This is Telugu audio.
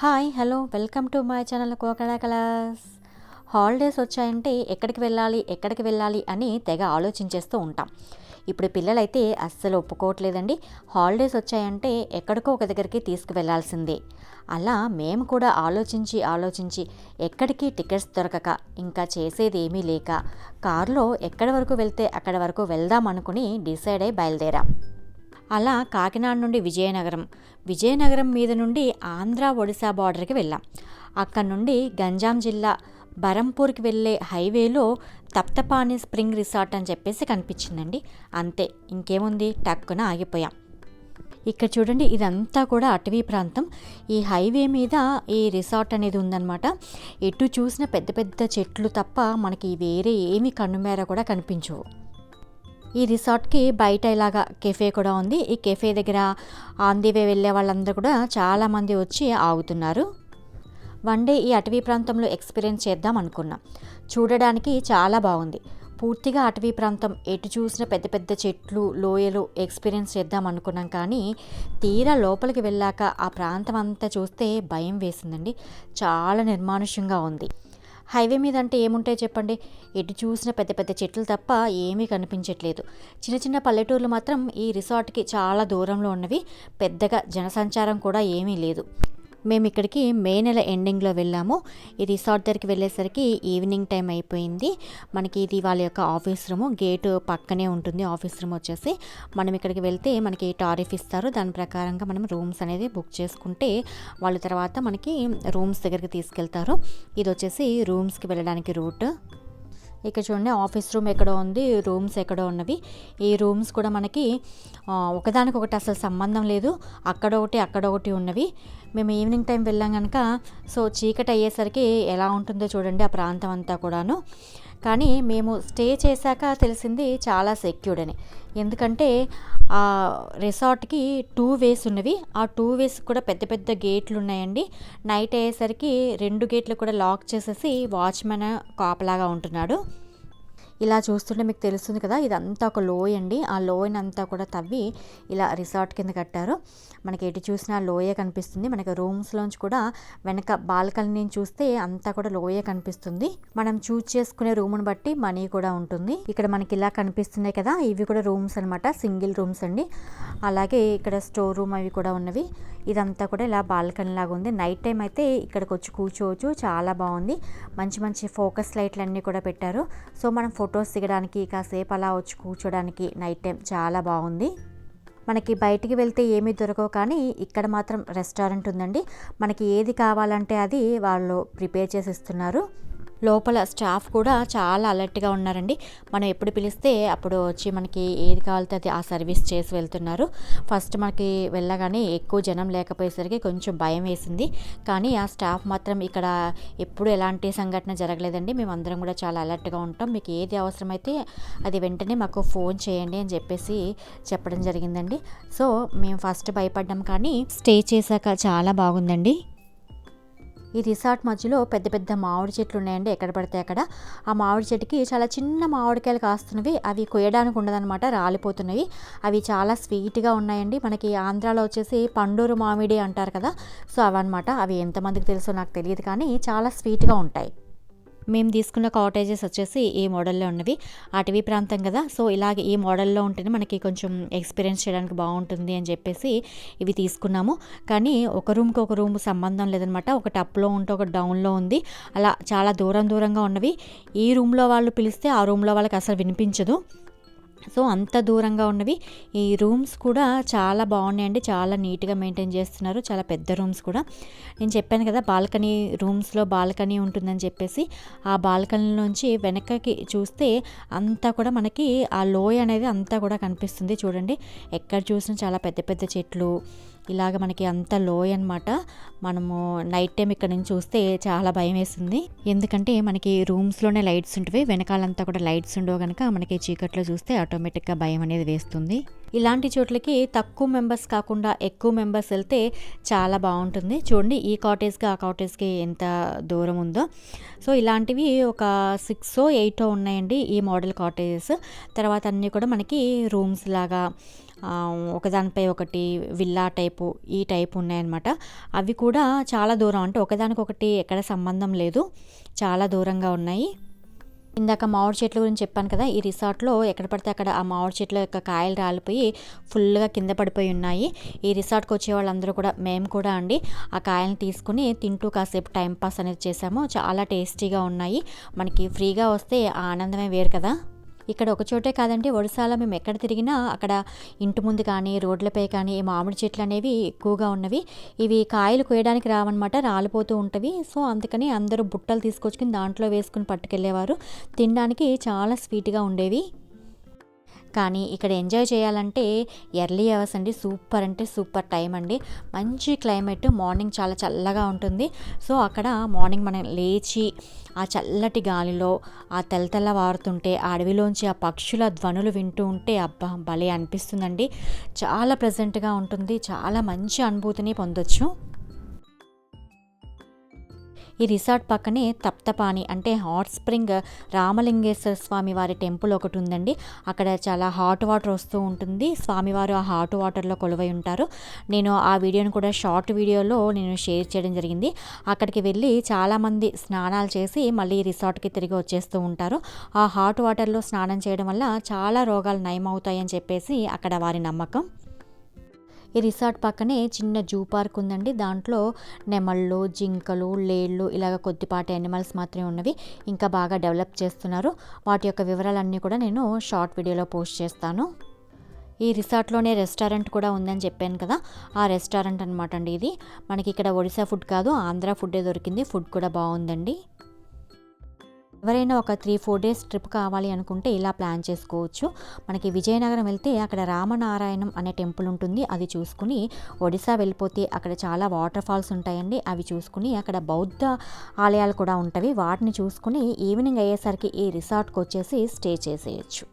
Hi hello welcome to my channel కోకడా colours holidays వచ్చాయంటే ఎక్కడికి వెళ్ళాలి ఎక్కడికి వెళ్ళాలి అని తెగ ఆలోచించేస్తూ ఉంటాం. ఇప్పుడు పిల్లలైతే అస్సలు ఒప్పుకోవట్లేదండి. హాలిడేస్ వచ్చాయంటే ఎక్కడికో ఒక దగ్గరికి తీసుకువెళ్ళాల్సిందే. అలా మేము కూడా ఆలోచించి ఆలోచించి ఎక్కడికి టికెట్స్ దొరకక ఇంకా చేసేది ఏమీ లేక కారులో ఎక్కడి వరకు వెళ్తే అక్కడి వరకు వెళ్దాం అనుకుని డిసైడ్ అయి బయలుదేరాం. అలా కాకినాడ నుండి విజయనగరం. విజయనగరం మీద నుండి ఆంధ్ర ఒడిశా బార్డర్కి వెళ్ళాం. అక్కడ నుండి గంజాం జిల్లా బరంపూర్కి వెళ్ళే హైవేలో తప్తపాని స్ప్రింగ్ రిసార్ట్ అని చెప్పేసి కనిపించిందండి. అంతే ఇంకేముంది? టక్కున ఆగిపోయాం. ఇక్కడ చూడండి ఇదంతా కూడా అటవీ ప్రాంతం. ఈ హైవే మీద ఈ రిసార్ట్ అనేది ఉందన్నమాట. ఎటు చూసిన పెద్ద పెద్ద చెట్లు తప్ప మనకి వేరే ఏమి కన్నుమేర కూడా కనిపించవు. ఈ రిసార్ట్కి బయట ఇలాగా కెఫే కూడా ఉంది. ఈ కెఫే దగ్గర ఆన్ ది వే వెళ్ళే వాళ్ళందరూ కూడా చాలామంది వచ్చి ఆగుతున్నారు. వన్ డే ఈ అటవీ ప్రాంతంలో ఎక్స్పీరియన్స్ చేద్దాం అనుకున్నాం. చూడడానికి చాలా బాగుంది. పూర్తిగా అటవీ ప్రాంతం ఎటు చూసిన పెద్ద పెద్ద చెట్లు లోయలు ఎక్స్పీరియన్స్ చేద్దాం అనుకున్నాం కానీ తీరా లోపలికి వెళ్ళాక ఆ ప్రాంతం అంతా చూస్తే భయం వేసిందండి. చాలా నిర్మానుష్యంగా ఉంది. హైవే మీద అంటే ఏముంటాయి చెప్పండి? ఎటు చూసిన పెద్ద పెద్ద చెట్లు తప్ప ఏమీ కనిపించట్లేదు. చిన్న చిన్న పల్లెటూర్లు మాత్రం ఈ రిసార్ట్కి చాలా దూరంలో ఉన్నవి. పెద్దగా జనసంచారం కూడా ఏమీ లేదు. మేము ఇక్కడికి మే నెల ఎండింగ్లో వెళ్ళాము. ఈ రిసార్ట్ దగ్గరికి వెళ్ళేసరికి ఈవినింగ్ టైం అయిపోయింది. మనకి ఇది వాళ్ళ యొక్క ఆఫీస్ రూమ్. గేటు పక్కనే ఉంటుంది. ఆఫీస్ రూమ్ వచ్చేసి మనం ఇక్కడికి వెళ్తే మనకి టారిఫ్ ఇస్తారు. దాని ప్రకారంగా మనం రూమ్స్ అనేది బుక్ చేసుకుంటే వాళ్ళ తర్వాత మనకి రూమ్స్ దగ్గరికి తీసుకెళ్తారు. ఇది వచ్చేసి రూమ్స్కి వెళ్ళడానికి రూట్. ఇక్కడ చూడండి ఆఫీస్ రూమ్ ఎక్కడో ఉంది రూమ్స్ ఎక్కడో ఉన్నవి. ఈ రూమ్స్ కూడా మనకి ఒకదానికొకటి అసలు సంబంధం లేదు. అక్కడ ఒకటి అక్కడ ఒకటి ఉన్నవి. మేము ఈవినింగ్ టైం వెళ్ళాం కనుక సో చీకటి అయ్యేసరికి ఎలా ఉంటుందో చూడండి ఆ ప్రాంతం అంతా కూడాను. కానీ మేము స్టే చేశాక తెలిసింది చాలా సెక్యూర్డ్ అని. ఎందుకంటే ఆ రిసార్ట్కి టూ వేస్ ఉన్నవి. ఆ టూ వేస్ కూడా పెద్ద పెద్ద గేట్లు ఉన్నాయండి. నైట్ అయ్యేసరికి రెండు గేట్లు కూడా లాక్ చేసేసి వాచ్మెన్ కాపలాగా ఉంటున్నాడు. ఇలా చూస్తుంటే మీకు తెలుస్తుంది కదా ఇదంతా ఒక లోయ అండి. ఆ లోయని అంతా కూడా తవ్వి ఇలా రిసార్ట్ కింద కట్టారు. మనకి ఎటు చూసినా లోయే కనిపిస్తుంది. మనకి రూమ్స్లోంచి కూడా వెనక బాల్కనీ చూస్తే అంతా కూడా లోయే కనిపిస్తుంది. మనం చూజ్ చేసుకునే రూమ్ని బట్టి మనీ కూడా ఉంటుంది. ఇక్కడ మనకి ఇలా కనిపిస్తున్నాయి కదా ఇవి కూడా రూమ్స్ అనమాట సింగిల్ రూమ్స్ అండి. అలాగే ఇక్కడ స్టోర్ రూమ్ అవి కూడా ఉన్నవి. ఇదంతా కూడా ఇలా బాల్కనీ లాగా ఉంది. నైట్ టైం అయితే ఇక్కడికి వచ్చి కూర్చోవచ్చు. చాలా బాగుంది. మంచి మంచి ఫోకస్ లైట్లు అన్నీ కూడా పెట్టారు. సో మనం ఫొటోస్ దిగడానికి కాసేపు అలా వచ్చి కూర్చోడానికి నైట్ టైం చాలా బాగుంది. మనకి బయటికి వెళ్తే ఏమీ దొరకవు కానీ ఇక్కడ మాత్రం రెస్టారెంట్ ఉందండి. మనకి ఏది కావాలంటే అది వాళ్ళు ప్రిపేర్ చేసి ఇస్తున్నారు. లోపల స్టాఫ్ కూడా చాలా అలర్ట్గా ఉన్నారండి. మనం ఎప్పుడు పిలిస్తే అప్పుడు వచ్చి మనకి ఏది కావాలితే అది ఆ సర్వీస్ చేసి వెళ్తున్నారు. ఫస్ట్ మనకి వెళ్ళగానే ఎక్కువ జనం లేకపోయేసరికి కొంచెం భయం వేసింది. కానీ ఆ స్టాఫ్ మాత్రం ఇక్కడ ఎప్పుడు ఎలాంటి సంఘటన జరగలేదండి. మేము అందరం కూడా చాలా అలర్ట్గా ఉంటాం. మీకు ఏది అవసరమైతే అది వెంటనే మాకు ఫోన్ చేయండి అని చెప్పేసి చెప్పడం జరిగిందండి. సో మేము ఫస్ట్ భయపడ్డాం కానీ స్టే చేశాక చాలా బాగుందండి. ఈ రిసార్ట్ మధ్యలో పెద్ద పెద్ద మామిడి చెట్లు ఉన్నాయండి. ఎక్కడ పడితే అక్కడ. ఆ మామిడి చెట్టుకి చాలా చిన్న మామిడికాయలు కాస్తున్నవి. అవి కొయ్యడానికి ఉండదన్నమాట. రాలిపోతున్నవి. అవి చాలా స్వీట్గా ఉన్నాయండి. మనకి ఆంధ్రాలో వచ్చేసి పండూరు మామిడి అంటారు కదా. సో అవన్నమాట అవి ఎంతమందికి తెలుసో నాకు తెలియదు కానీ చాలా స్వీట్గా ఉంటాయి. మేము తీసుకున్న కాటేజెస్ వచ్చేసి ఈ మోడల్లో ఉన్నవి. అటవీ ప్రాంతం కదా. సో ఇలాగే ఈ మోడల్లో ఉంటేనే మనకి కొంచెం ఎక్స్పీరియన్స్ చేయడానికి బాగుంటుంది అని చెప్పేసి ఇవి తీసుకున్నాము. కానీ ఒక రూమ్కి ఒక రూమ్ సంబంధం లేదనమాట. ఒకటి అప్లో ఉంటే ఒక డౌన్లో ఉంది. అలా చాలా దూరం దూరంగా ఉన్నవి. ఈ రూమ్లో వాళ్ళు పిలిస్తే ఆ రూమ్లో వాళ్ళకి అసలు వినిపించదు. సో అంత దూరంగా ఉన్నవి. ఈ రూమ్స్ కూడా చాలా బాగున్నాయండి. చాలా నీట్గా మెయింటైన్ చేస్తున్నారు. చాలా పెద్ద రూమ్స్ కూడా. నేను చెప్పాను కదా బాల్కనీ రూమ్స్లో బాల్కనీ ఉంటుందని చెప్పేసి ఆ బాల్కనీ నుంచి వెనకకి చూస్తే అంతా కూడా మనకి ఆ లోయ అనేది అంతా కూడా కనిపిస్తుంది చూడండి. ఎక్కడ చూసినా చాలా పెద్ద పెద్ద చెట్లు ఇలాగ మనకి అంత లోయ్ అనమాట మనము నైట్ టైం ఇక్కడ నుంచి చూస్తే చాలా భయం వేస్తుంది. ఎందుకంటే మనకి రూమ్స్లోనే లైట్స్ ఉంటవి వెనకాలంతా కూడా లైట్స్ ఉండవు కనుక మనకి చీకట్లో చూస్తే ఆటోమేటిక్గా భయం అనేది వేస్తుంది. ఇలాంటి చోట్లకి తక్కువ మెంబర్స్ కాకుండా ఎక్కువ మెంబర్స్ వెళ్తే చాలా బాగుంటుంది. చూడండి ఈ కాటేజ్కి ఆ కాటేజ్కి ఎంత దూరం ఉందో. సో ఇలాంటివి ఒక సిక్స్ ఎయిటో ఉన్నాయండి ఈ మోడల్ కాటేజెస్ తర్వాత అన్నీ కూడా మనకి రూమ్స్ లాగా ఒకదానిపై ఒకటి విల్లా టైపు ఈ టైపు ఉన్నాయన్నమాట. అవి కూడా చాలా దూరం అంటే ఒకదానికొకటి ఎక్కడ సంబంధం లేదు. చాలా దూరంగా ఉన్నాయి. ఇందాక మామిడి చెట్ల గురించి చెప్పాను కదా ఈ రిసార్ట్లో ఎక్కడ పడితే అక్కడ ఆ మామిడి చెట్ల యొక్క కాయలు రాలిపోయి ఫుల్గా కింద పడిపోయి ఉన్నాయి. ఈ రిసార్ట్కి వచ్చే వాళ్ళందరూ కూడా మేము కూడా అండి ఆ కాయలను తీసుకుని తింటూ కాసేపు టైం పాస్ అనేది చేసాము చాలా టేస్టీగా ఉన్నాయి. మనకి ఫ్రీగా వస్తే ఆ ఆనందమే వేరు కదా. ఇక్కడ ఒక చోటే కాదండి ఒడిశాలో మేము ఎక్కడ తిరిగినా అక్కడ ఇంటి ముందు కానీ రోడ్లపై కానీ ఈ మామిడి చెట్లు అనేవి ఎక్కువగా ఉన్నవి. ఇవి కాయలు కోయడానికి రావన్నమాట రాలిపోతూ ఉంటవి. సో అందుకని అందరూ బుట్టలు తీసుకొచ్చుకుని దాంట్లో వేసుకుని పట్టుకెళ్ళేవారు. తినడానికి చాలా స్వీట్గా ఉండేవి. కానీ ఇక్కడ ఎంజాయ్ చేయాలంటే ఎర్లీ అవర్స్ అండి. సూపర్ అంటే సూపర్ టైం అండి. మంచి క్లైమేట్ మార్నింగ్ చాలా చల్లగా ఉంటుంది. సో అక్కడ మార్నింగ్ మనం లేచి ఆ చల్లటి గాలిలో ఆ తెల్లతెల్ల వారుతుంటే ఆ అడవిలోంచి ఆ పక్షుల ధ్వనులు వింటూ ఉంటే అబ్బా భలే అనిపిస్తుందండి. చాలా ప్రజెంట్గా ఉంటుంది. చాలా మంచి అనుభూతిని పొందొచ్చు. ఈ రిసార్ట్ పక్కనే తప్తపాని అంటే హాట్ స్ప్రింగ్ రామలింగేశ్వర స్వామి వారి టెంపుల్ ఒకటి ఉందండి. అక్కడ చాలా హాట్ వాటర్ వస్తూ ఉంటుంది. స్వామివారు ఆ హాట్ వాటర్లో కొలువై ఉంటారు. నేను ఆ వీడియోని కూడా షార్ట్ వీడియోలో నేను షేర్ చేయడం జరిగింది. అక్కడికి వెళ్ళి చాలామంది స్నానాలు చేసి మళ్ళీ రిసార్ట్కి తిరిగి వచ్చేస్తూ ఉంటారు. ఆ హాట్ వాటర్లో స్నానం చేయడం వల్ల చాలా రోగాలు నయమవుతాయని చెప్పేసి అక్కడ వారి నమ్మకం. ఈ రిసార్ట్ పక్కనే చిన్న జూ పార్క్ ఉందండి. దాంట్లో నెమళ్ళు జింకలు లేళ్ళు ఇలాగ కొద్దిపాటి యానిమల్స్ మాత్రమే ఉన్నవి ఇంకా బాగా డెవలప్ చేస్తున్నారు. వాటి యొక్క వివరాలన్నీ కూడా నేను షార్ట్ వీడియోలో పోస్ట్ చేస్తాను. ఈ రిసార్ట్లోనే రెస్టారెంట్ కూడా ఉందని చెప్పాను కదా. ఆ రెస్టారెంట్ అనమాట అండి ఇది. మనకి ఇక్కడ ఒడిశా ఫుడ్ కాదు ఆంధ్ర ఫుడ్డే దొరికింది. ఫుడ్ కూడా బాగుందండి. ఎవరైనా ఒక త్రీ ఫోర్ డేస్ ట్రిప్ కావాలి అనుకుంటే ఇలా ప్లాన్ చేసుకోవచ్చు. మనకి విజయనగరం వెళ్తే అక్కడ రామనారాయణం అనే టెంపుల్ ఉంటుంది. అది చూసుకుని ఒడిశా వెళ్ళిపోతే అక్కడ చాలా వాటర్ ఫాల్స్ ఉంటాయండి. అవి చూసుకుని అక్కడ బౌద్ధ ఆలయాలు కూడా ఉంటాయి వాటిని చూసుకుని ఈవినింగ్ అయ్యేసరికి ఈ రిసార్ట్కి వచ్చేసి స్టే చేసేయచ్చు.